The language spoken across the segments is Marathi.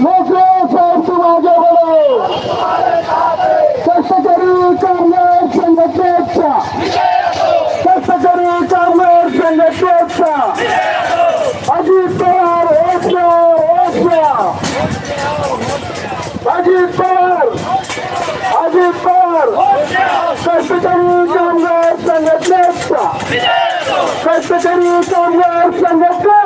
मोकळे साहेब तुम आगे बढ़ो कष्टकरी कामगार संघटनेचा कष्टकरी कामगार संघटनेचा अजित पवार ओसला ओसला अजित पवार अजित पवार कष्टकरी कामगार संघटनेचा कष्टकरी कामगार संघटनेचा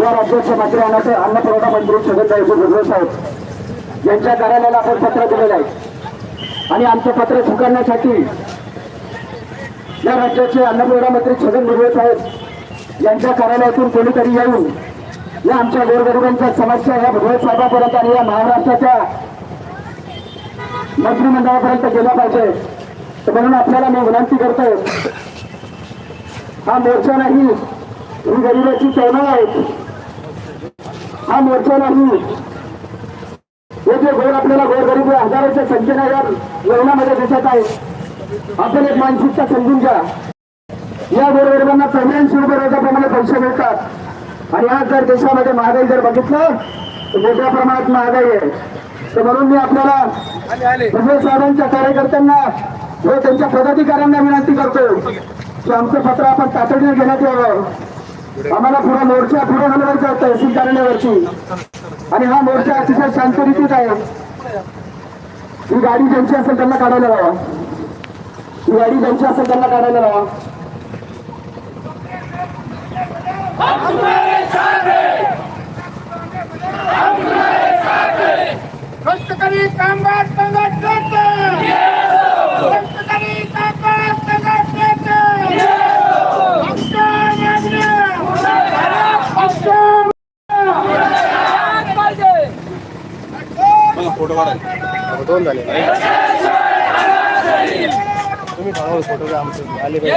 या राज्याचे मंत्री अन्न अन्न पुरवठा मंत्री छगनभाई भुजबळ साहेब यांच्या कार्यालयाला आपण पत्र दिलेलं आहे. आणि आमचं पत्र स्वीकारण्यासाठी या राज्याचे अन्न पुरवठा मंत्री छगन भुजबळ साहेब यांच्या कार्यालयातून कोणीतरी येऊन या आमच्या गोरगरिबांच्या समस्या या भुजबळ साहेबापर्यंत आणि या महाराष्ट्राच्या मंत्रिमंडळापर्यंत गेल्या पाहिजे. तर म्हणून आपल्याला मी विनंती करतोय हा मोर्चा नाही ही गरिबाची चळवळ आहे हा मोर्चा नाही. हे जे गोर आपल्याला गोरगरीब हजारोच्या संख्येने या लग्नामध्ये दिसत आहे. आपण एक मानसिकता समजून घ्या. या गोरगरिबांना चौऱ्याऐंशी रुपये रोजाप्रमाणे पैसे मिळतात. आणि आज जर देशामध्ये महागाई जर बघितलं तर मोठ्या प्रमाणात महागाई आहे. तर म्हणून मी आपल्याला भुजबळ साहेबांच्या कार्यकर्त्यांना व त्यांच्या पदाधिकाऱ्यांना विनंती करतो की आमचं पत्र आपण तातडीने घेण्यात यावं. आम्हाला पुढे मोर्चा पुढे हलवायचा आहे तहसील कार्यालयावरची आणि हा मोर्चा अतिशय शांतरितीत आहे. ही गाडी ज्यांची असेल त्यांना काढायला लावा. ही गाडी ज्यांची असेल त्यांना काढायला लावा. कष्टकरी कामगार संघटनेचे! दोन झाले. तुम्ही थांबा फोटो घ्या आमचे. आले पाहिजे.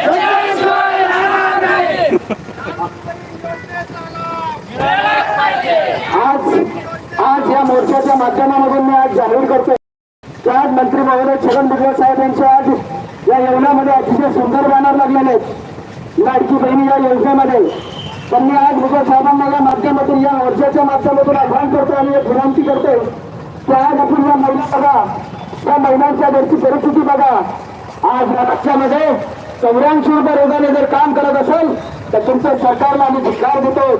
आज आज या मोर्चाच्या माध्यमामधून मी आज जाहीर करतो की आज मंत्री महोदय छगन भुजबळ साहेब यांचे आज या योजनामध्ये अतिशय सुंदर बॅनर लागलेले आहेत. लाडकी बहिणी या योजनेमध्ये. त्यांनी आज भुजबळ साहेबांना या माध्यमातून या मोर्चाच्या माध्यमातून आव्हान करतो आणि एक विनंती करतो की या महिला बघा. त्या महिलांच्या घरची परिस्थिती बघा. आज या पक्षामध्ये चौऱ्याऐंशी रुपये रोगाने जर काम करत असेल तर तुमच्या सरकारला आम्ही धिक्कार देतो.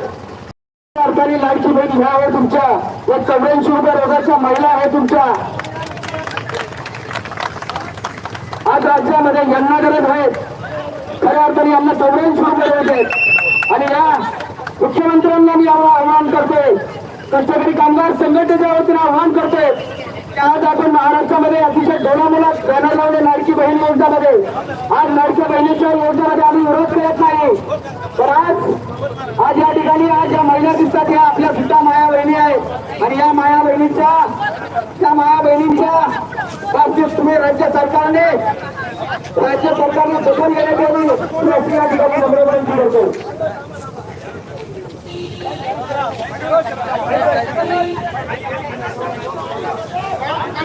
सरकारी लाडकी बहीण ह्या आहे तुमच्या. या चौऱ्याऐंशी रुपये रोगाच्या महिला आहे तुमच्या. आज राज्यामध्ये यांना गरज आहे. खऱ्या अर्थाने यांना चौऱ्याऐंशी रुपये रोज आहेत. आणि या मुख्यमंत्र्यांना मी आव्हान आवाहन करतोय. कष्टकरी कामगार संघटनेच्या वतीने आवाहन करतोय. आज आपण महाराष्ट्रामध्ये अतिशय डोळामुळात बॅनर लावले लाडकी बहीण योजनामध्ये. आज लाडक्या बहिणीच्या योजनामध्ये आम्ही विरोध करत नाही. तर आज आज या ठिकाणी आज ज्या महिला दिसतात या आपल्या सुद्धा माया बहिणी आहेत. आणि या माया बहिणीच्या त्या माया बहिणींच्या बाबतीत तुम्ही राज्य सरकारने राज्य सरकारने बदल घेण्यात यावी ही अशी या ठिकाणी नम्र विनंती करतो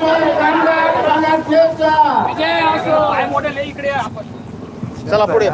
कामगार संघटनेचा चला पुढे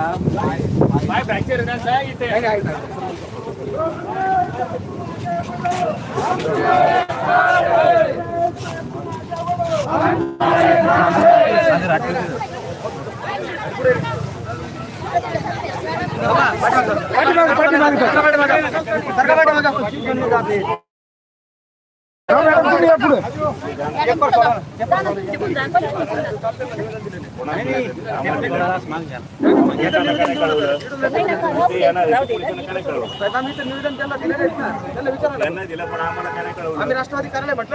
त्यांना दिलं पण आम्हाला काय नाही कळवलं आम्ही राष्ट्रवादी कार्यालय म्हटलं